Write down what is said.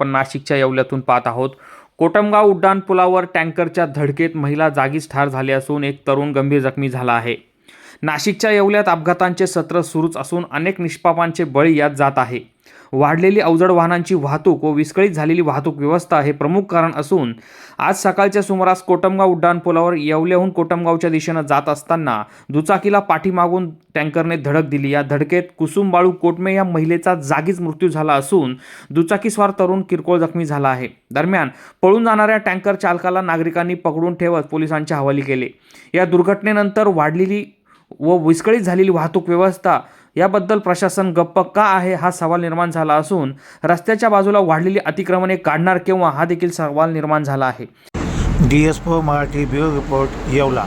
आपण नाशिकच्या येवल्यातून पाहत आहोत. कोटमगाव उड्डाणपुलावर टँकरच्या धडकेत महिला जागीच ठार झाली असून एक तरुण गंभीर जखमी झाला आहे. नाशिकच्या येवल्यात अपघातांचे सत्र सुरूच असून अनेक निष्पापांचे बळी यात जात आहे. वाढलेली अवजड वाहनांची वाहतूक व विस्कळीत झालेली वाहतूक व्यवस्था हे प्रमुख कारण असून आज सकाळच्या सुमारास कोटमगाव उड्डाणपुलावर येवल्याहून कोटमगावच्या दिशेनं जात असताना दुचाकीला पाठीमागून टँकरने धडक दिली. या धडकेत कुसुम बाळू कोटमे या महिलेचा जागीच मृत्यू झाला असून दुचाकीस्वार तरुण किरकोळ जखमी झाला आहे. दरम्यान पळून जाणाऱ्या टँकर चालकाला नागरिकांनी पकडून ठेवत पोलिसांच्या हवाली केले. या दुर्घटनेनंतर वाढलेली व विस्कळीत झालेली वाहतूक व्यवस्था याबद्दल प्रशासन गप्प का आहे हा सवाल निर्माण झाला असून रस्त्याच्या बाजूला वाढलेली अतिक्रमणे काढणार केव्हा हा देखील सवाल निर्माण झाला आहे. डी एस पो मराठी ब्युरो रिपोर्ट येवला.